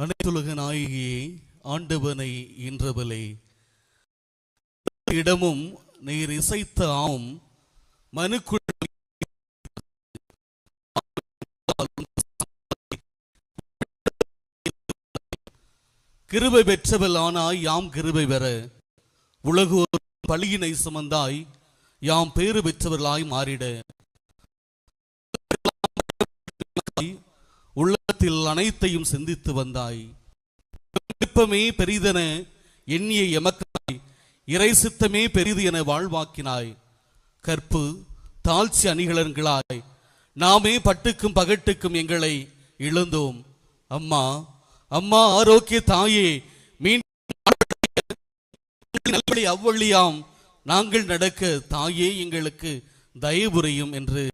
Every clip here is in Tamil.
அனைத்துலக நாயகியை ஆண்டவனை இன்றவளே. இடமும் நீர் இசைத்த ஆம் மனுக்குள் கிருபை பெற்றவள் ஆனாய் யாம் கிருபை பெற. உலகோர் பழியினை சுமந்தாய் யாம் பேறு பெற்றவர்களாய் மாறிட. உள்ளத்தில் அனைத்தையும் சிந்தித்து வந்தாய். விருப்பமே பெரிதென எண்ணிய எமக்காய் இறை சித்தமே பெரிது என வாழ்வாக்கினாய். கற்பு தாழ்ச்சி அணிகலன்களாய் நாமே பட்டுக்கும் பகட்டுக்கும் எங்களை இழந்தோம். அம்மா அம்மா ஆரோக்கிய தாயே மீண்டும் அவ்வழியாம் நாங்கள் நடக்க தாயே எங்களுக்கு தயவுரையும் என்று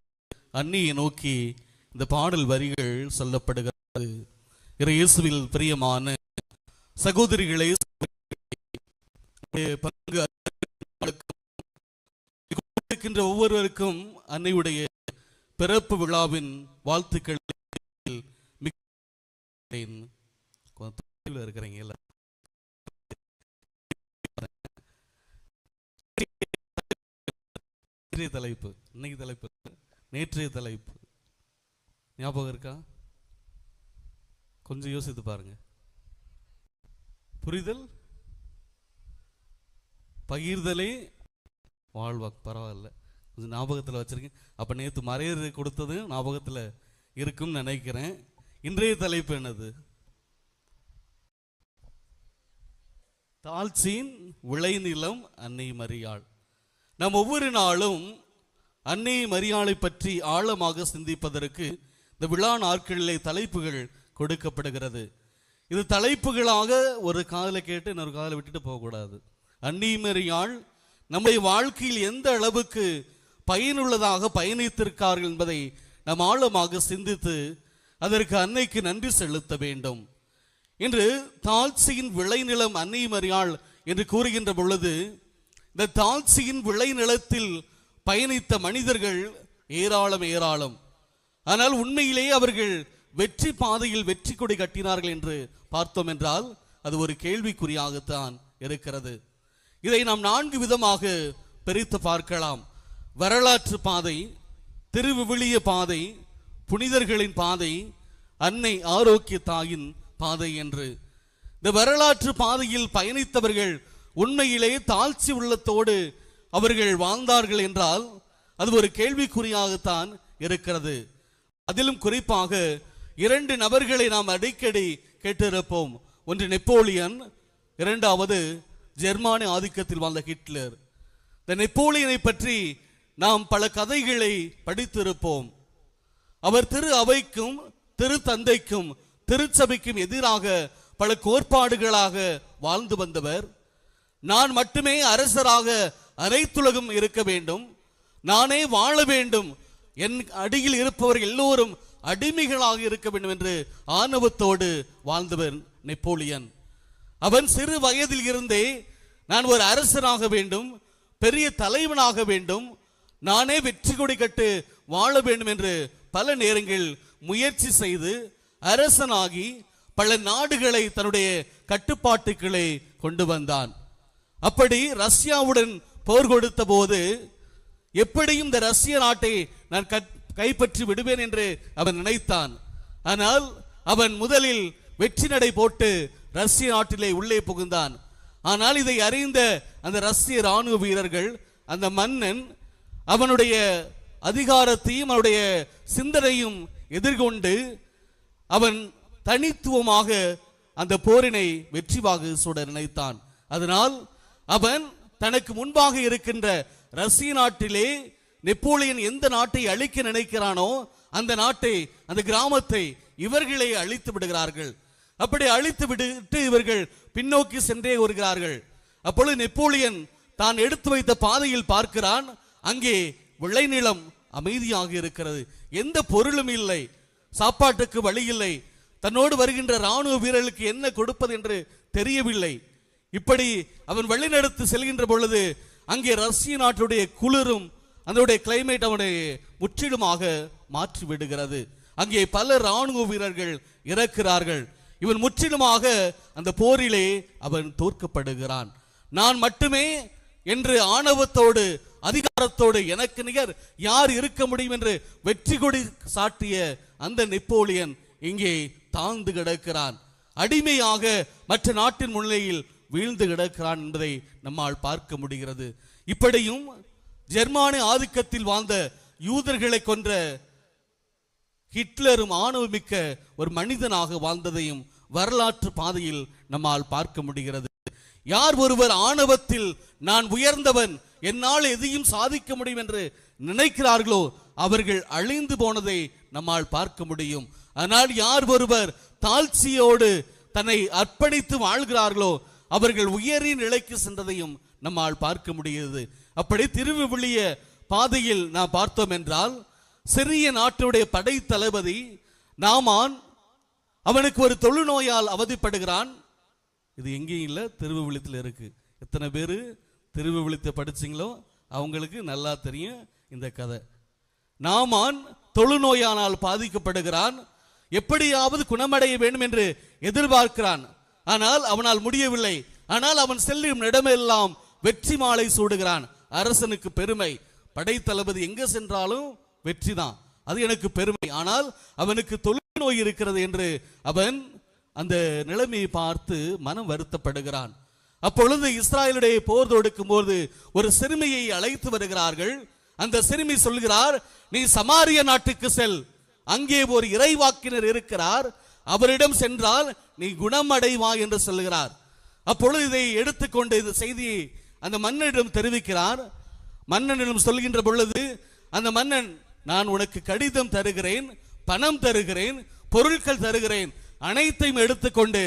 அன்னியை நோக்கி இந்த பாடல் வரிகள் சொல்லப்படுகிறது. இறை இயேசுவில் பிரியமான சகோதரிகளே பங்கு இருக்கின்ற ஒவ்வொருவருக்கும் அன்னையுடைய பிறப்பு விழாவின் வாழ்த்துக்கள் இருக்கிறீங்க தலைப்பு இன்னைக்கு தலைப்பு நேற்றைய தலைப்பு. ஞாபகம் இருக்கா? கொஞ்சம் யோசித்து பாருங்க. புரிதல் பகிர்தலே வாழ்வா பரவாயில்ல. கொஞ்சம் ஞாபகத்தில் வச்சிருக்கேன் அப்போ நேற்று மறையறது கொடுத்தது ஞாபகத்தில் இருக்கும்னு நினைக்கிறேன். இன்றைய தலைப்பு என்னது? தாழ்ச்சியின் விளைநிலம் அன்னை மரியாள். நாம் ஒவ்வொரு நாளும் அன்னை மரியாளை பற்றி ஆழமாக சிந்திப்பதற்கு இந்த விழா நாட்களிலே தலைப்புகள் கொடுக்கப்படுகிறது. இது தலைப்புகளாக ஒரு காதலை கேட்டு இன்னொரு காதலை விட்டுட்டு போகக்கூடாது. அன்னை மரியாள் நம்முடைய வாழ்க்கையில் எந்த அளவுக்கு பயனுள்ளதாக பயணித்திருக்கார்கள் என்பதை நாம் ஆழமாக சிந்தித்து அதற்கு அன்னைக்கு நன்றி செலுத்த வேண்டும். இன்று தாழ்ச்சியின் விளைநிலம் அன்னை மரியாள் என்று கூறுகின்ற பொழுது இந்த தாழ்ச்சியின் விளைநிலத்தில் பயணித்த மனிதர்கள் ஏராளம் ஏராளம். ஆனால் உண்மையிலேயே அவர்கள் வெற்றி பாதையில் வெற்றி கொடி கட்டினார்கள் என்று பார்த்தோம் என்றால் அது ஒரு கேள்விக்குறியாகத்தான் இருக்கிறது. இதை நாம் நான்கு விதமாக பிரித்து பார்க்கலாம். வரலாற்று பாதை திருவிவிலிய பாதை புனிதர்களின் பாதை அன்னை ஆரோக்கிய தாயின் பாதை என்று. இந்த வரலாற்று பாதையில் பயணித்தவர்கள் உண்மையிலேயே தாழ்ச்சி உள்ளத்தோடு அவர்கள் வாழ்ந்தார்கள் என்றால் அது ஒரு கேள்விக்குறியாகத்தான் இருக்கிறது. அதிலும் குறிப்பாக இரண்டு நபர்களை நாம் அடிக்கடி கேட்டிருப்போம். ஒன்று நெப்போலியன் இரண்டாவது ஜெர்மானிய ஆதிக்கத்தில் வாழ்ந்த ஹிட்லர். இந்த நெப்போலியனை பற்றி நாம் பல கதைகளை படித்திருப்போம். அவர் திரு அவைக்கும் திரு தந்தைக்கும் திருச்சபைக்கும் எதிராக பல கோட்பாடுகளாக வாழ்ந்து வந்தவர். நான் மட்டுமே அரசராக அனைத்துலகம் இருக்க வேண்டும். நானே வாழ வேண்டும் என் அடியில் இருப்பவர் எல்லோரும் அடிமைகளாக இருக்க வேண்டும் என்று ஆணவத்தோடு வாழ்ந்தவர் நெப்போலியன். அவன் சிறு வயதில் இருந்தே நான் ஒரு அரசனாக வேண்டும் பெரிய தலைவனாக வேண்டும் நானே வெற்றி கொடி கட்டு வாழ வேண்டும் என்று பல நேரங்கள் முயற்சி செய்து அரசனாகி பல நாடுகளை தன்னுடைய கட்டுப்பாட்டுக்களை கொண்டு வந்தான். அப்படி ரஷ்யாவுடன் போர் கொடுத்த போது எப்படியும் இந்த ரஷ்ய நாட்டை நான் கைப்பற்றி விடுவேன் என்று அவன் நினைத்தான். ஆனால் அவன் முதலில் வெற்றி நடை போட்டு ரஷ்ய நாட்டிலே உள்ளே புகுந்தான். ஆனால் இதை அறிந்த அந்த ரஷ்ய ராணுவ வீரர்கள் அந்த மன்னன் அவனுடைய அதிகாரத்தையும் அவனுடைய சிந்தனையும் எதிர்கொண்டு அவன் தனித்துவமாக அந்த போரினை வெற்றிவாக சுட நினைத்தான். அதனால் அவன் தனக்கு முன்பாக இருக்கின்ற ரஷ்ய நாட்டிலே நெப்போலியன் எந்த நாட்டை அழிக்க நினைக்கிறானோ அந்த நாட்டை அந்த கிராமத்தை இவர்களே அழித்து விடுகிறார்கள். அப்படி அழித்து விட்டு இவர்கள் பின்னோக்கி சென்றே வருகிறார்கள். அப்பொழுது நெப்போலியன் தான் எடுத்து வைத்த பாதையில் பார்க்கிறான். அங்கே விளைநிலம் அமைதியாக இருக்கிறது. எந்த பொருளும் இல்லை. சாப்பாட்டுக்கு வழி இல்லை. தன்னோடு வருகின்ற ராணுவ வீரர்களுக்கு என்ன கொடுப்பது என்று தெரியவில்லை. இப்படி அவன் வழிநடத்து செல்கின்ற பொழுது அங்கே ரஷ்ய நாட்டுடைய குளிரும் அதனுடைய கிளைமேட் அவனை முற்றிலுமாக மாற்றி விடுகிறது அங்கே பல ராணுவ வீரர்கள் இறக்கிறார்கள். இவன் முற்றிலுமாக அந்த போரிலே அவன் தோற்கப்படுகிறான். நான் மட்டுமே என்று ஆணவத்தோடு அதிகாரத்தோடு எனக்கு நிகர் யார் இருக்க முடியும் என்று வெற்றி கொடி சாட்டிய அந்த நெப்போலியன் இங்கே தாழ்ந்து கிடக்கிறான். அடிமையாக மற்ற நாட்டின் முன்னிலையில் வீழ்ந்து கிடக்கிறான் என்பதை நம்மால் பார்க்க முடிகிறது. இப்படியும் ஜெர்மானி ஆதிக்கத்தில் வாழ்ந்த யூதர்களை கொன்ற ஹிட்லரும் ஆணவமிக்க ஒரு மனிதனாக வாழ்ந்ததையும் வரலாற்று பாதையில் நம்மால் பார்க்க முடிகிறது. யார் ஒருவர் ஆணவத்தில் நான் உயர்ந்தவன் என்னால் எதையும் சாதிக்க முடியும் என்று நினைக்கிறார்களோ அவர்கள் அழிந்து போனதை நம்மால் பார்க்க முடியும். ஆனால் யார் ஒருவர் தாழ்ச்சியோடு தன்னை அர்ப்பணித்து வாழ்கிறார்களோ அவர்கள் உயரிய நிலைக்கு சென்றதையும் நம்மால் பார்க்க முடிகிறது. அப்படி திருவிவிலிய பாதையில் நாம் பார்த்தோம் என்றால் சிறிய நாட்டுடைய படை தளபதி நாமான் அவனுக்கு ஒரு தொழுநோயால் அவதிப்படுகிறான். இது எங்கேயும் இல்லை திருவிழித்தில் இருக்கு. எத்தனை பேர் திருவிழித்தை படிச்சிங்களோ அவங்களுக்கு நல்லா தெரியும் இந்த கதை. நாமான் தொழுநோயானால் பாதிக்கப்படுகிறான். எப்படியாவது குணமடைய வேண்டும் என்று எதிர்பார்க்கிறான். ஆனால் அவனால் முடியவில்லை. ஆனால் அவன் செல்லும் இடமெல்லாம் வெற்றி மாலை சூடுகிறான். அரசனுக்கு பெருமை. படைத்தளபதி எங்க சென்றாலும் வெற்றிதான். அது எனக்கு பெருமை. ஆனால் அவனுக்கு தொழுநோய் இருக்கிறது என்று அவன் அந்த நிலைமையை பார்த்து மனம் வருத்தப்படுகிறான். அப்பொழுது இஸ்ராயலுடைய போர் தொடுக்கும் போது ஒரு சிறுமியை அழைத்து வருகிறார்கள். அந்த சிறுமி சொல்கிறார் நீ சமாரிய நாட்டுக்கு செல். அங்கே ஒரு இறைவாக்கினர் இருக்கிறார். அவரிடம் சென்றால் நீ குணமடைவா என்று சொல்கிறார் அப்பொழுது இதை எடுத்துக்கொண்டு இந்த செய்தியை அந்த மன்னனிடம் தெரிவிக்கிறார். மன்னனிடம் சொல்கின்ற பொழுது அந்த மன்னன் நான் உனக்கு கடிதம் தருகிறேன் பணம் தருகிறேன் பொருட்கள் தருகிறேன் அனைத்தையும் எடுத்துக்கொண்டு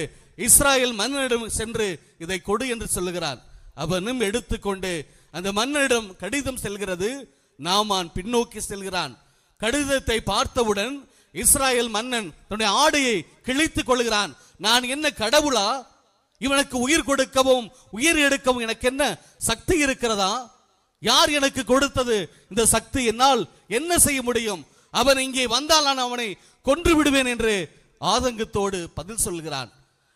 இஸ்ராயல் மன்னனிடம் சென்று இதை கொடு என்று சொல்லுகிறான் அவனும் எடுத்துக்கொண்டு அந்த மன்னனிடம் கடிதம் செல்கிறது நாமான் பின்னோக்கி செல்கிறான். கடிதத்தை பார்த்தவுடன் இஸ்ராயல் மன்னன் தன்னுடைய ஆடையை கிழித்துக் கொள்கிறான். நான் என்ன கடவுளா? இவனுக்கு உயிர் கொடுக்கவும் உயிர் எடுக்கவும் எனக்கு என்ன சக்தி இருக்கிறதா? யார் எனக்கு கொடுத்தது இந்த சக்தி? என்னால் என்ன செய்ய முடியும்? அவன் இங்கே வந்தால் நான் அவனை கொன்று விடுவேன் என்று ஆதங்கத்தோடு பதில் சொல்கிறான்.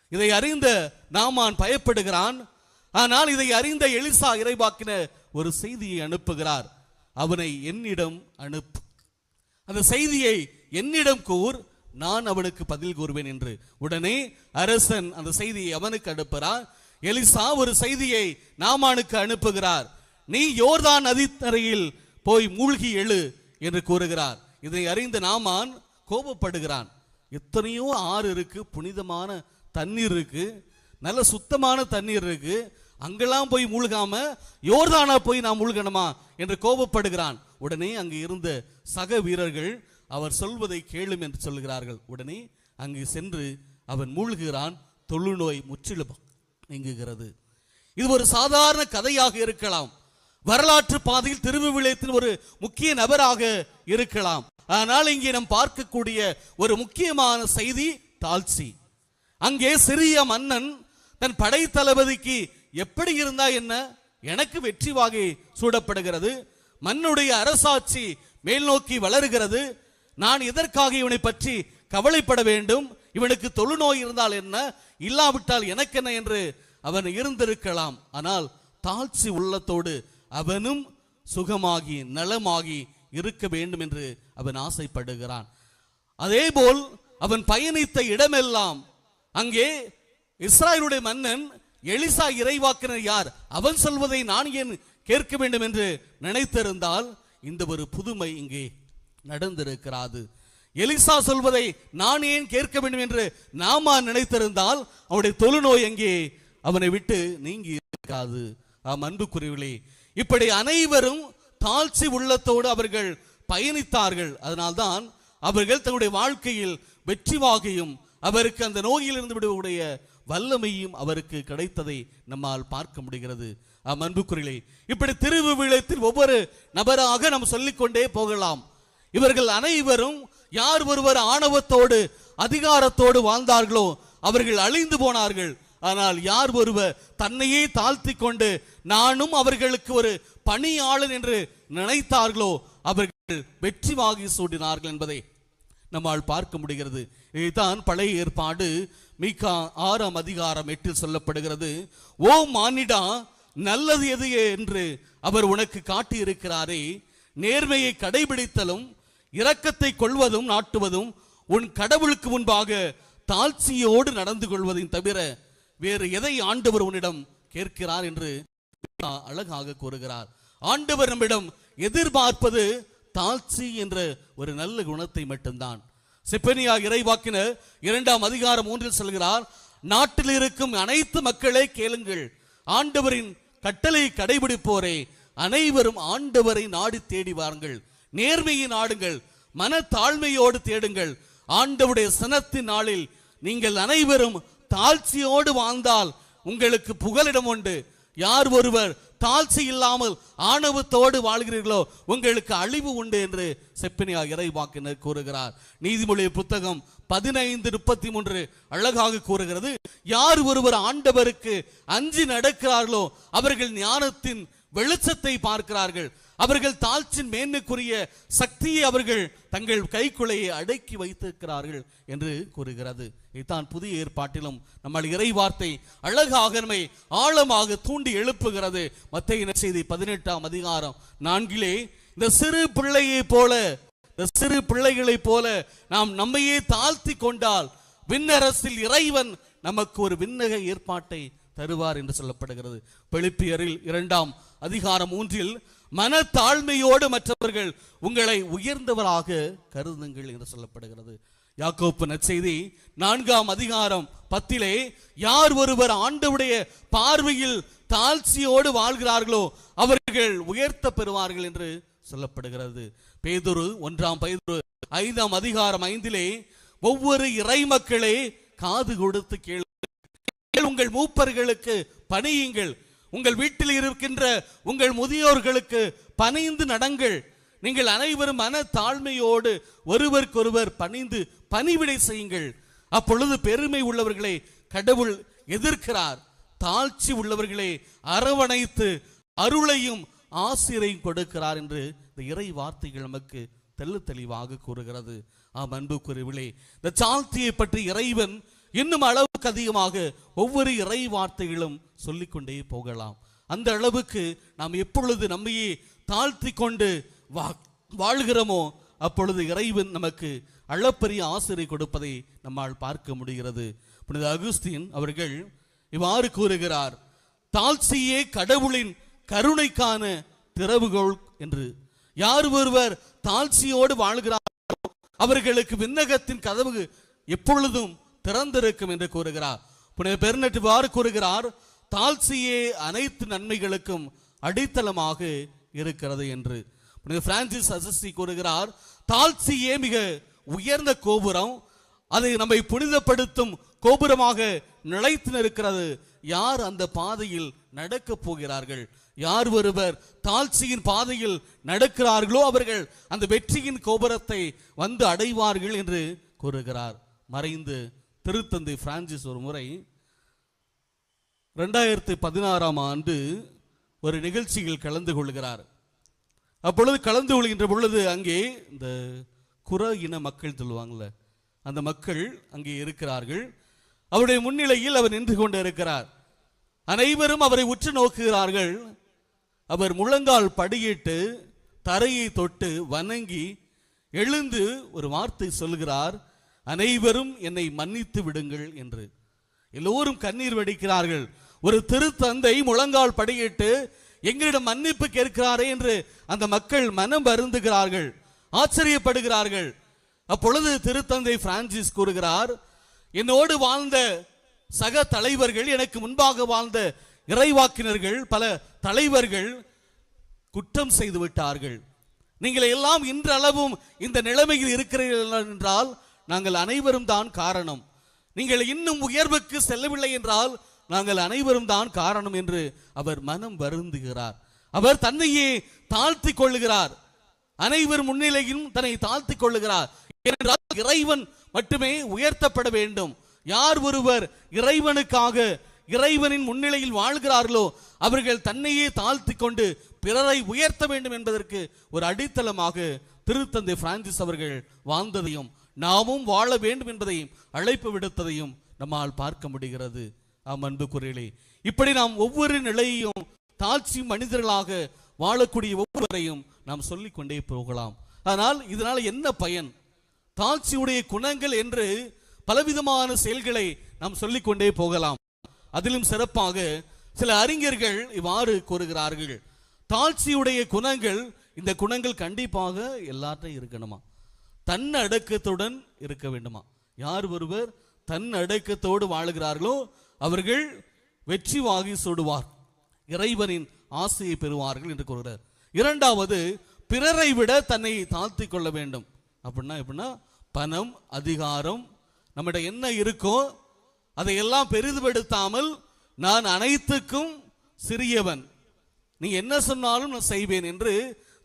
இதை அறிந்த நாமான் பயப்படுகிறான். ஆனால் இதை அறிந்த எலிசா இறைவாக்கின ஒரு செய்தியை அனுப்புகிறார். அவனை என்னிடம் அனுப்பு. அந்த செய்தியை என்னிடம் கூர் நான் அவனுக்கு பதில் கூறுவேன் என்று. உடனே அரசன் அந்த செய்தியை அவனுக்கு அனுப்புகிறார் எலிசா ஒரு செய்தியை நாமானுக்கு அனுப்புகிறார். நீ யோர்தான் நதித்தரையில் போய் மூழ்கி எழு என்று கூறுகிறார். இதை அறிந்த நாமான் கோபப்படுகிறான். எத்தனையோ ஆறு இருக்கு புனிதமான தண்ணீர் இருக்கு நல்ல சுத்தமான தண்ணீர் இருக்கு. அங்கெல்லாம் போய் மூழ்காம யோர்தானா போய் நான் மூழ்கணுமா? என்று கோபப்படுகிறான். உடனே அங்கு இருந்த சக வீரர்கள் அவர் சொல்வதை கேளும் என்று சொல்கிறார்கள் உடனே அங்கு சென்று அவன் மூழ்கிறான் தொழுநோய் முற்றிலும் நீங்குகிறது. இது ஒரு சாதாரண கதையாக இருக்கலாம். வரலாற்று பாதையில் திருவிவிலியத்தின் ஒரு முக்கிய நபராக இருக்கலாம். ஆனால் இங்கே நாம் பார்க்கக்கூடிய ஒரு முக்கியமான செய்தி தாழ்ச்சி. அங்கே சிறிய மன்னன் தன் படை தளபதிக்கு எப்படி இருந்தா என்ன? எனக்கு வெற்றி வாகை சூடப்படுகிறது. மன்னுடைய அரசாட்சி மேல் நோக்கி வளருகிறது. நான் எதற்காக இவனை பற்றி கவலைப்பட வேண்டும்? இவனுக்கு தொழுநோய் இருந்தால் என்ன? இல்லாவிட்டால் எனக்கு என்ன என்று அவன் இருந்திருக்கலாம். ஆனால் தாழ்ச்சி உள்ளத்தோடு அவனும் சுகமாகி நலமாகி இருக்க வேண்டும் என்று அவன் ஆசைப்படுகிறான். அதேபோல் அவன் பயணித்த இடமெல்லாம் அங்கே இஸ்ராயலுடைய மன்னன் எலிசா இறைவாக்கினர் யார்? அவன் சொல்வதை நான் ஏன் கேட்க வேண்டும் என்று நினைத்திருந்தால் இந்த ஒரு புதுமை இங்கே நடந்திருக்கிறாது. எலிசா சொல்வதை நான் ஏன் கேட்க வேண்டும் என்று நாமா நினைத்திருந்தால் அவனுடைய தொழுநோய் எங்கே அவனை விட்டு நீங்கி இருக்காது. ஆம் இப்படி அனைவரும் தாழ்ச்சி உள்ளத்தோடு அவர்கள் பயணித்தார்கள். அதனால்தான் அவர்கள் தங்களுடைய வாழ்க்கையில் வெற்றி வாகையும் அவருக்கு அந்த நோயிலிருந்து விடுவடைய வல்லமையும் அவருக்கு கிடைத்ததை நம்மால் பார்க்க முடிகிறது. ஆம் அன்புக்குரியர்களே இப்படி திருவிழத்தில் ஒவ்வொரு நபராக நாம் சொல்லிக்கொண்டே போகலாம். இவர்கள் அனைவரும் யார் ஒருவர் ஆணவத்தோடு அதிகாரத்தோடு வாழ்ந்தார்களோ அவர்கள் அழிந்து போனார்கள். ஆனால் யார் ஒருவர் தன்னையே தாழ்த்தி கொண்டு நானும் அவர்களுக்கு ஒரு பணியாளர் என்று நினைத்தார்களோ அவர்கள் வெற்றி வாகி சூடினார்கள் என்பதை நம்மால் பார்க்க முடிகிறது. இதுதான் பழைய ஏற்பாடு. மீகா ஆறாம் அதிகாரம் எட்டில் சொல்லப்படுகிறது ஓ மானிடா நல்லது எது என்று அவர் உனக்கு காட்டியிருக்கிறாரே. நேர்மையை கடைபிடித்தலும் இரக்கத்தை கொள்வதும் நாட்டுவதும் உன் கடவுளுக்கு முன்பாக தாழ்ச்சியோடு நடந்து கொள்வதையும் தவிர வேறு எதை ஆண்டவர் உன்னிடம் கேட்கிறார் என்று அழகாக கூறுகிறார். ஆண்டவர் நம்மிடம் எதிர்பார்ப்பது தாழ்ச்சி என்ற ஒரு நல்ல குணத்தை மட்டும்தான். செப்பனியா இறைவாக்கினர் இரண்டாம் அதிகாரம் மூன்றில் சொல்கிறார் நாட்டில் இருக்கும் அனைத்து மக்களே கேளுங்கள். ஆண்டவரின் கட்டளை கடைபிடிப்போரே. அனைவரும் ஆண்டவரை நாடி தேடி வாருங்கள். நேர்மையை நாடுங்கள் மன தாழ்மையோடு தேடுங்கள். ஆண்டவுடைய சனத்தின் நாளில் நீங்கள் அனைவரும் தாழ்ச்சியோடு வாழ்ந்தால் உங்களுக்கு புகலிடம் உண்டு. யார் ஒருவர் தாழ்ச்சி இல்லாமல் ஆணவத்தோடு வாழ்கிறீர்களோ உங்களுக்கு அழிவு உண்டு என்று செப்பனியா இறைவாக்கினர் கூறுகிறார். நீதிமொழி புத்தகம் பதினைந்து முப்பத்தி மூன்று அழகாக கூறுகிறது. யார் ஒருவர் ஆண்டவருக்கு அஞ்சி நடக்கிறார்களோ அவர்கள் ஞானத்தின் வெளிச்சத்தை பார்க்கிறார்கள். அவர்கள் தாழ்ச்சின் மேன்மைக்குரிய சக்தியை அவர்கள் தங்கள் கைக்குள்ளையை அடக்கி வைத்திருக்கிறார்கள் என்று கூறுகிறது. இதுதான் புதிய ஏற்பாட்டிலும் நம்மள் இறை வார்த்தை அழகாக நம்மை ஆழமாக தூண்டி எழுப்புகிறது. மத்திய செய்தி? பதினெட்டாம் அதிகாரம் நான்கிலே இந்த சிறு பிள்ளையை போல இந்த சிறு பிள்ளைகளைப் போல நாம் நம்மையே தாழ்த்தி கொண்டால் விண்ணரசில் இறைவன் நமக்கு ஒரு விண்ணக ஏற்பாட்டை தருவார் என்று சொல்லப்படுகிறது. பெளிப்பியரில் இரண்டாம் அதிகாரம் மூன்றில் மனத்தாழ்மையோடு மற்றவர்கள் உங்களை உயர்ந்தவராக கருதுங்கள் என்று சொல்லப்படுகிறது. யாக்கோப்பு நற்செய்தி நான்காம் அதிகாரம் பத்திலே யார் ஒருவர் ஆண்டவுடைய பார்வையில் தாழ்ச்சியோடு வாழ்கிறார்களோ அவர்கள் உயர்த்த பெறுவார்கள் என்று சொல்லப்படுகிறது. பேதுரு ஒன்றாம் பேதுரு ஐந்தாம் அதிகாரம் ஐந்திலே ஒவ்வொரு இறை மக்களே காது கொடுத்து கேளு உங்கள் மூப்பர்களுக்கு பணியுங்கள். உங்கள் வீட்டில் இருக்கின்ற உங்கள் முதியோர்களுக்கு பணிந்து நடங்கள். நீங்கள் அனைவரும் மன தாழ்மையோடு ஒருவருக்கொருவர் பணிந்து பணிவிடை செய்யுங்கள். அப்பொழுது பெருமை உள்ளவர்களை கடவுள் எதிர்க்கிறார். தாழ்ச்சி உள்ளவர்களை அரவணைத்து அருளையும் ஆசிரியையும் கொடுக்கிறார் என்று இந்த இறை வார்த்தைகள் நமக்கு தெள்ளு தெளிவாக கூறுகிறது. ஆம் அன்புக்குரியவிலே இந்த சாழ்த்தியை பற்றி இறைவன் இன்னும் அளவுக்கு அதிகமாக ஒவ்வொரு இறை வார்த்தைகளும் சொல்லிக்கொண்டே போகலாம். அந்த அளவுக்கு நாம் எப்பொழுது நம்மையே தாழ்த்தி கொண்டு வா வாழ்கிறோமோ அப்பொழுது இறைவன் நமக்கு அளப்பரிய ஆசிரியை கொடுப்பதை நம்மால் பார்க்க முடிகிறது. புனித அகுஸ்தீன் அவர்கள் இவ்வாறு கூறுகிறார் தாழ்ச்சியே கடவுளின் கருணைக்கான திறவுகோள் என்று. யார் ஒருவர் தாழ்ச்சியோடு வாழ்கிறாரோ அவர்களுக்கு விண்ணகத்தின் கதவு எப்பொழுதும் திறந்திருக்கும் என்று கூறுகிறார். புனித பெருநட்டு வாறு கூறுகிறார் தாழ்ச்சியே அனைத்து நன்மைகளுக்கும் அடித்தளமாக இருக்கிறது என்று. புனித பிரான்சிஸ் அசஸ்தி கூறுகிறார் தாழ்ச்சியே மிக உயர்ந்த கோபுரம் அதை நம்மை புனிதப்படுத்தும் கோபுரமாக நிலைத்து நிற்கிறது. யார் அந்த பாதையில் நடக்கப் போகிறார்கள்? யார் ஒருவர் தாழ்ச்சியின் பாதையில் நடக்கிறார்களோ அவர்கள் அந்த வெற்றியின் கோபுரத்தை வந்து அடைவார்கள் என்று கூறுகிறார். மறைந்து திருத்தந்தை பிரான்சிஸ் ஒரு முறை ரெண்டாயிரத்தி பதினாறாம் ஆண்டு ஒரு நிகழ்ச்சியில் கலந்து கொள்கிறார். அப்பொழுது கலந்து கொள்கின்ற பொழுது அங்கே இந்த குற இன மக்கள் சொல்லுவாங்கள்ல அந்த மக்கள் அங்கே இருக்கிறார்கள். அவருடைய முன்னிலையில் அவர் நின்று கொண்டு இருக்கிறார். அனைவரும் அவரை உற்று நோக்குகிறார்கள். அவர் முழங்கால் படியிட்டு தரையை தொட்டு வணங்கி எழுந்து ஒரு வார்த்தை சொல்கிறார் அனைவரும் என்னை மன்னித்து விடுங்கள் என்று. எல்லோரும் கண்ணீர் வடிக்கிறார்கள். ஒரு திருத்தந்தை முழங்கால் படியிட்டு எங்களிடம் மன்னிப்பு கேட்கிறாரே என்று அந்த மக்கள் மனம் வருந்துகிறார்கள் ஆச்சரியப்படுகிறார்கள். அப்பொழுது திருத்தந்தை பிரான்சிஸ் கூறுகிறார் என்னோடு வாழ்ந்த சக தலைவர்கள் எனக்கு முன்பாக வாழ்ந்த இறைவாக்கினர்கள் பல தலைவர்கள் குற்றம் செய்து விட்டார்கள். நீங்கள் எல்லாம் இன்றளவும் இந்த நிலைமையில் இருக்கிறீர்கள் என்றால் நாங்கள் அனைவரும் தான் காரணம். நீங்கள் இன்னும் உயர்வுக்கு செல்லவில்லை என்றால் நாங்கள் அனைவரும் தான் காரணம் என்று அவர் மனம் வருந்துகிறார். அவர் தன்னையே தாழ்த்தி கொள்ளுகிறார். அனைவர் முன்னிலையும் தன்னை தாழ்த்தி கொள்ளுகிறார். ஏனென்றால் இறைவன் மட்டுமே உயர்த்தப்பட வேண்டும். யார் ஒருவர் இறைவனுக்காக இறைவனின் முன்னிலையில் வாழ்கிறார்களோ அவர்கள் தன்னையே தாழ்த்தி கொண்டு பிறரை உயர்த்த வேண்டும் என்பதற்கு ஒரு அடித்தளமாக திருத்தந்தை பிரான்சிஸ் அவர்கள் வாழ்ந்ததையும் நாமும் வாழ வேண்டும் என்பதையும் அழைப்பு விடுத்ததையும் நம்மால் பார்க்க முடிகிறது. ஆம் அன்புக்குரியலே இப்படி நாம் ஒவ்வொரு நிலையையும் தாழ்ச்சி மனிதர்களாக வாழக்கூடிய ஒவ்வொருவரையும் நாம் சொல்லிக் கொண்டே போகலாம். ஆனால் இதனால என்ன பயன்? தாழ்ச்சியுடைய குணங்கள் என்று பலவிதமான செயல்களை நாம் சொல்லிக்கொண்டே போகலாம். அதிலும் சிறப்பாக சில அறிஞர்கள் இவ்வாறு கூறுகிறார்கள். தாழ்ச்சியுடைய குணங்கள் இந்த குணங்கள் கண்டிப்பாக எல்லார்ட்டையும் இருக்கணுமா? தன் அடக்கத்துடன் இருக்க வேண்டுமா? யார் ஒருவர் தன் அடக்கத்தோடு வாழுகிறார்களோ அவர்கள் வெற்றி வாகி சூடுவார். இறைவனின் ஆசையை பெறுவார்கள் என்று கூறுகிறார். இரண்டாவது பிறரை விட தன்னை தாழ்த்தி கொள்ள வேண்டும். அப்படின்னா எப்படின்னா பணம் அதிகாரம் நம்மகிட்ட என்ன இருக்கோ அதையெல்லாம் பெரிதுபடுத்தாமல் நான் அனைத்துக்கும் சிறியவன். நீ என்ன சொன்னாலும் நான் செய்வேன் என்று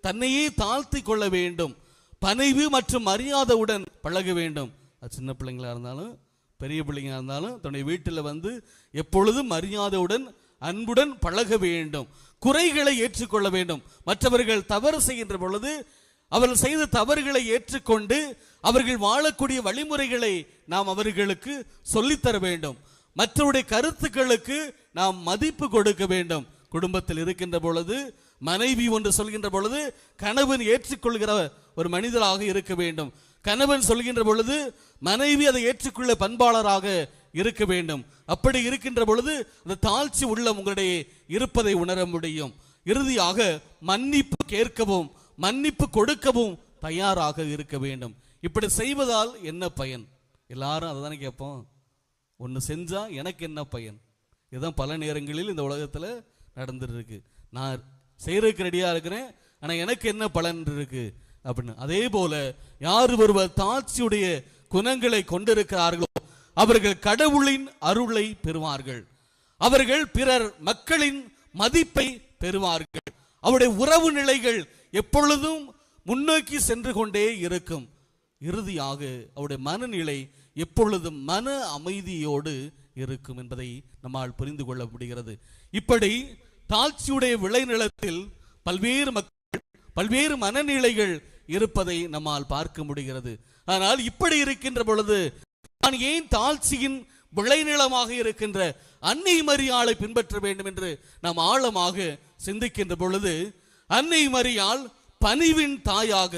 தன்னையே தாழ்த்தி கொள்ள வேண்டும். பணிவு மற்றும் மரியாதையுடன் பழக வேண்டும். அது சின்ன பிள்ளைங்களா இருந்தாலும் பெரிய பிள்ளைங்களா இருந்தாலும் தன்னுடைய வீட்டில் வந்து எப்பொழுதும் மரியாதையுடன் அன்புடன் பழக வேண்டும். குறைகளை ஏற்றுக்கொள்ள வேண்டும். மற்றவர்கள் தவறு செய்கின்ற பொழுது அவர்கள் செய்த தவறுகளை ஏற்றுக்கொண்டு அவர்கள் வாழக்கூடிய வழிமுறைகளை நாம் அவர்களுக்கு சொல்லித்தர வேண்டும். மற்றவருடைய கருத்துக்களுக்கு நாம் மதிப்பு கொடுக்க வேண்டும். குடும்பத்தில் இருக்கின்ற பொழுது மனைவி ஒன்று சொல்கின்ற பொழுது கணவன் ஏற்றுக்கொள்கிற ஒரு மனிதராக இருக்க வேண்டும். கணவன் சொல்கின்ற பொழுது மனைவி அதை ஏற்றுக்கொள்ள பண்பாளராக இருக்க வேண்டும். அப்படி இருக்கின்ற பொழுது அந்த தாழ்ச்சி உள்ள உங்களிடையே இருப்பதை உணர முடியும். இறுதியாக மன்னிப்பு கேட்கவும் மன்னிப்பு கொடுக்கவும் தயாராக இருக்க வேண்டும். இப்படி செய்வதால் என்ன பயன்? எல்லாரும் அதை தானே கேட்போம். ஒன்று செஞ்சா எனக்கு என்ன பயன்? இதுதான் பல நேரங்களில் இந்த உலகத்தில் நடந்துட்டு இருக்கு. நான் செய்யறதுக்கு ரெடியாக இருக்கிறேன். ஆனால் எனக்கு என்ன பலன் இருக்கு? அப்படின்னு. அதே போல யார் ஒருவர் தாட்சியுடைய குணங்களை கொண்டிருக்கிறார்களோ அவர்கள் கடவுளின் அருளை பெறுவார்கள். அவர்கள் பிறர் மக்களின் மதிப்பை பெறுவார்கள். அவருடைய உறவு நிலைகள் எப்பொழுதும் முன்னோக்கி சென்று கொண்டே இருக்கும். இறுதியாக அவருடைய மனநிலை எப்பொழுதும் மன அமைதியோடு இருக்கும் என்பதை நம்மால் புரிந்து கொள்ள முடிகிறது. இப்படி தாழ்ச்சியுடைய விளைநிலத்தில் பல்வேறு மக்கள் பல்வேறு மனநிலைகள் இருப்பதை நம்மால் பார்க்க முடிகிறது. ஆனால் இப்படி இருக்கின்ற பொழுது நான் ஏன் தாழ்ச்சியின் விளைநிலமாக இருக்கின்ற அன்னை மரியாளை பின்பற்ற வேண்டும் என்று நாம் ஆழமாக சிந்திக்கின்ற பொழுது அன்னை மரியாள் பணிவின் தாயாக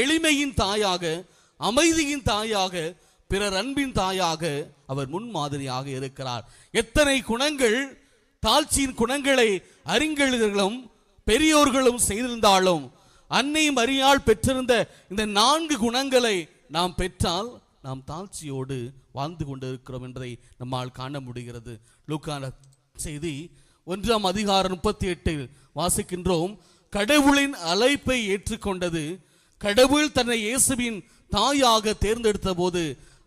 எளிமையின் தாயாக அமைதியின் தாயாக பிறர் அன்பின் தாயாக அவர் முன்மாதிரியாக இருக்கிறார். எத்தனை குணங்கள் தாழ்ச்சியின் குணங்களை அறிஞர்களும் பெரியோர்களும் செய்திருந்தாலும் அன்னை மரியாள் பெற்றிருந்த இந்த நான்கு குணங்களை நாம் பெற்றால் நாம் தாழ்ச்சியோடு வாழ்ந்து கொண்டிருக்கிறோம் என்பதை நம்மால் காண முடிகிறது. லூக்கான செய்தி ஒன்றாம் அதிகாரம் முப்பத்தி எட்டில் வாசிக்கின்றோம். கடவுளின் அழைப்பை ஏற்றுக்கொண்டது கடவுள் தன்னை இயேசுவின் தாயாக தேர்ந்தெடுத்த போது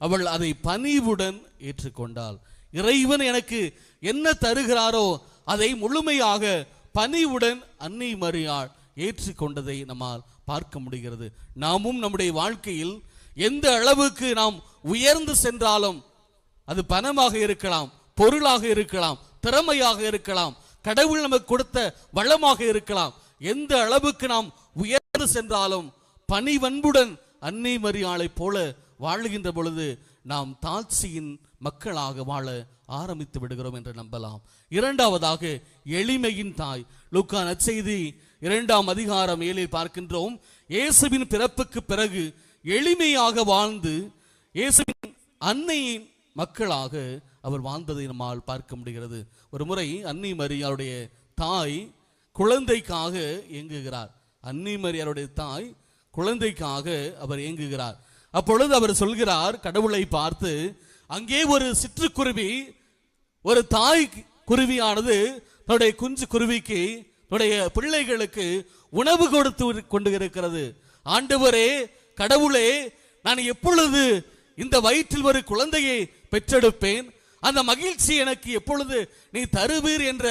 அவள் அதை பணிவுடன் ஏற்றுக்கொண்டாள். இறைவன் எனக்கு என்ன தருகிறாரோ அதை முழுமையாக பணிவுடன் அன்னை மரியாள் ஏற்றுக்கொண்டதை நம்மால் பார்க்க முடிகிறது. நாமும் நம்முடைய வாழ்க்கையில் எந்த அளவுக்கு நாம் உயர்ந்து சென்றாலும் அது பணமாக இருக்கலாம் பொருளாக இருக்கலாம் திறமையாக இருக்கலாம் கடவுள் நமக்கு கொடுத்த வளமாக இருக்கலாம் எந்த அளவுக்கு நாம் உயர்ந்து சென்றாலும் பணிவன்புடன் அன்னை மரியாளை போல வாழுகின்ற பொழுது நாம் தாட்சியின் மக்களாக வாழ ஆரம்பித்து விடுகிறோம் என்று நம்பலாம். இரண்டாவதாக எளிமையின் தாய். லுக்கா நற்செய்தி இரண்டாம் அதிகாரம் ஏழில் பார்க்கின்றோம். இயேசுவின் பிறப்புக்கு பிறகு எளிமையாக வாழ்ந்து இயேசுவின் அன்னையின் மக்களாக அவர் வாழ்ந்ததை நம்மால் பார்க்க முடிகிறது. ஒரு முறை அன்னி மரியாருடைய தாய் குழந்தைக்காக இயங்குகிறார். அன்னி மரியாருடைய தாய் குழந்தைக்காக அவர் இயங்குகிறார். அப்பொழுது அவர் சொல்கிறார் கடவுளை பார்த்து அங்கே ஒரு சிற்றுக்குருவி ஒரு தாய் குருவியானது தன்னுடைய குஞ்சு குருவிக்கு தன்னுடைய பிள்ளைகளுக்கு உணவு கொடுத்து கொண்டு இருக்கிறது ஆண்டவரே கடவுளே நான் எப்பொழுது இந்த வயிற்றில் ஒரு குழந்தையை பெற்றெடுப்பேன்? அந்த மகிழ்ச்சி எனக்கு எப்பொழுது நீ தருவீர் என்ற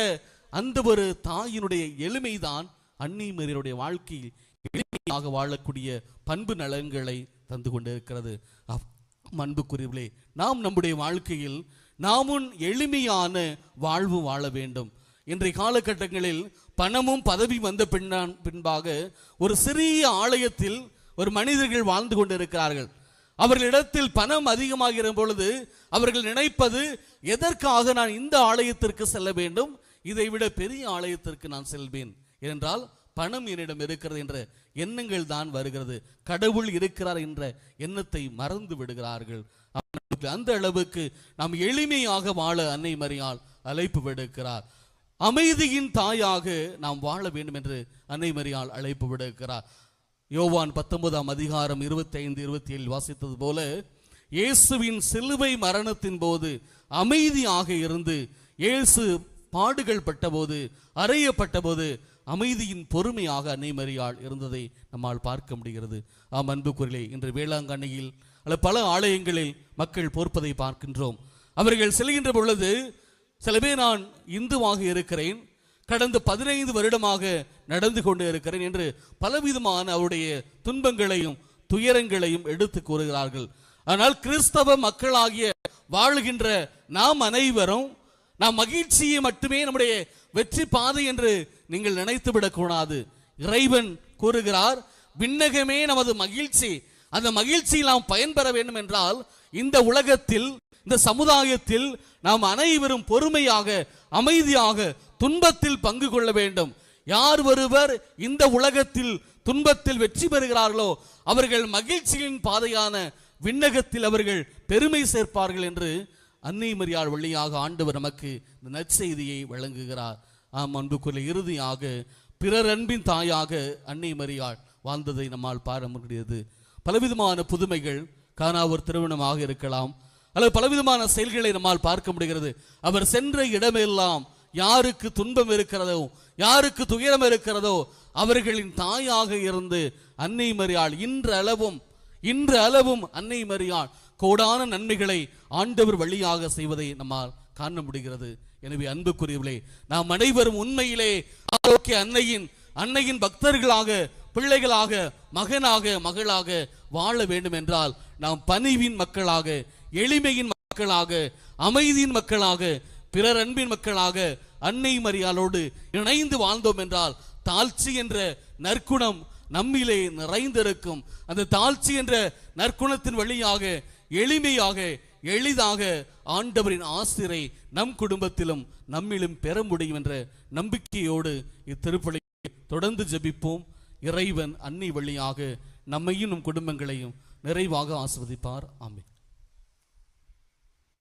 அந்த ஒரு தாயினுடைய எளிமைதான் அன்னிமரியருடைய வாழ்க்கையில் எளிமையாக வாழக்கூடிய பண்பு நலன்களை தந்து கொண்டிருக்கிறது. அன்புக்குரியவர்களே நாம் நம்முடைய வாழ்க்கையில் நாமும் எளிமையான வாழ்வு வாழ வேண்டும். இன்றைய காலகட்டங்களில் பணமும் பதவி வந்த பின்னான் பின்பாக ஒரு சிறிய ஆலயத்தில் ஒரு மனிதர்கள் வாழ்ந்து கொண்டிருக்கிறார்கள். அவர்களிடத்தில் பணம் அதிகமாகிற பொழுது அவர்கள் நினைப்பது எதற்காக நான் இந்த ஆலயத்திற்கு செல்ல வேண்டும்? இதை விட பெரிய ஆலயத்திற்கு நான் செல்வேன். என்றால் பணம் என்னிடம் இருக்கிறது என்ற எண்ணங்கள் தான் வருகிறது. கடவுள் இருக்கிறார் என்ற எண்ணத்தை மறந்து விடுகிறார்கள். அந்த அளவுக்கு நாம் எளிமையாக வாழ அன்னை மரியால் அழைப்பு விடுக்கிறார். அமைதியின் தாயாக நாம் வாழ வேண்டும் என்று அன்னை மரியால் அழைப்பு விடுக்கிறார். யோவான் பத்தொன்பதாம் அதிகாரம் இருபத்தி ஐந்து இருபத்தி ஏழு வாசித்தது போல இயேசுவின் சிலுவை மரணத்தின் போது அமைதியாக இருந்து இயேசு பாடுகள் பட்டபோது அறையப்பட்டபோது அமைதியின் பொறுமையாக அன்னைமரியாள் இருந்ததை நம்மால் பார்க்க முடிகிறது. ஆம் அன்புக்குரிலே இன்று வேளாங்கண்ணியில் அல்ல பல ஆலயங்களில் மக்கள் போர்ப்பதை பார்க்கின்றோம். அவர்கள் செல்கின்ற பொழுது சில பேர் நான் இந்துவாக இருக்கிறேன் கடந்த பதினைந்து வருடமாக நடந்து கொண்டு இருக்கிறேன் என்று பலவிதமான அவருடைய துன்பங்களையும் துயரங்களையும் எடுத்து கூறுகிறார்கள். ஆனால் கிறிஸ்தவ மக்களாகிய வாழுகின்ற நாம் அனைவரும் நாம் மகிழ்ச்சியை மட்டுமே நம்முடைய வெற்றி பாதை என்று நீங்கள் நினைத்து விடக்கூடாது. இறைவன் கூறுகிறார் விண்ணகமே நமது மகிழ்ச்சி. அந்த மகிழ்ச்சியில் நாம் பயன்பெற வேண்டும் என்றால் இந்த உலகத்தில் இந்த சமுதாயத்தில் நாம் அனைவரும் பொறுமையாக அமைதியாக துன்பத்தில் பங்கு கொள்ள வேண்டும். யார் ஒருவர் இந்த உலகத்தில் துன்பத்தில் வெற்றி பெறுகிறார்களோ அவர்கள் மகிழ்ச்சியின் பாதையான விண்ணகத்தில் அவர்கள் பெருமை சேர்ப்பார்கள் என்று அன்னை மரியாள் வழியாக ஆண்டவர் நமக்கு இந்த நற்செய்தியை வழங்குகிறார். ஆம் அன்புக்குரிய இறுதியாக பிறர் அன்பின் தாயாக அன்னை மரியாள் வாழ்ந்ததை நம்மால் பார முடியாது பலவிதமான புதுமைகள் காணாவூர் திருமணமாக இருக்கலாம். அல்லது பலவிதமான செயல்களை நம்மால் பார்க்க முடிகிறது. அவர் சென்ற இடமெல்லாம் யாருக்கு துன்பம் இருக்கிறதோ யாருக்கு துயரம் இருக்கிறதோ அவர்களின் தாயாக இருந்து அன்னை மரியாள் இன்று அளவும் இன்று அளவும் அன்னை மரியாள் கோடான நன்மைகளை ஆண்டவர் வழியாக செய்வதை நம்மால் காண முடிகிறது. எனவே அன்புக்குரியவர்களே நாம் அனைவரும் உண்மையிலே ஆரோக்கிய அன்னையின் அன்னையின் பக்தர்களாக பிள்ளைகளாக மகனாக மகளாக வாழ வேண்டும் என்றால் நாம் பணிவின் மக்களாக எளிமையின் மக்களாக அமைதியின் மக்களாக பிறர் அன்பின் மக்களாக அன்னை மரியாளோடு இணைந்து வாழ்ந்தோம் என்றால் தாழ்ச்சி என்ற நற்குணம் நம்மிலே நிறைந்திருக்கும். அந்த தாழ்ச்சி என்ற நற்குணத்தின் வழியாக எளிமையாக எளிதாக ஆண்டவரின் ஆசிரை நம் குடும்பத்திலும் நம்மிலும் பெற முடியும் என்ற நம்பிக்கையோடு இத்திருப்பலை தொடர்ந்து ஜபிப்போம். இறைவன் அன்னை வழியாக நம்மையும் நம் குடும்பங்களையும் நிறைவாக ஆஸ்வதிப்பார் ஆமை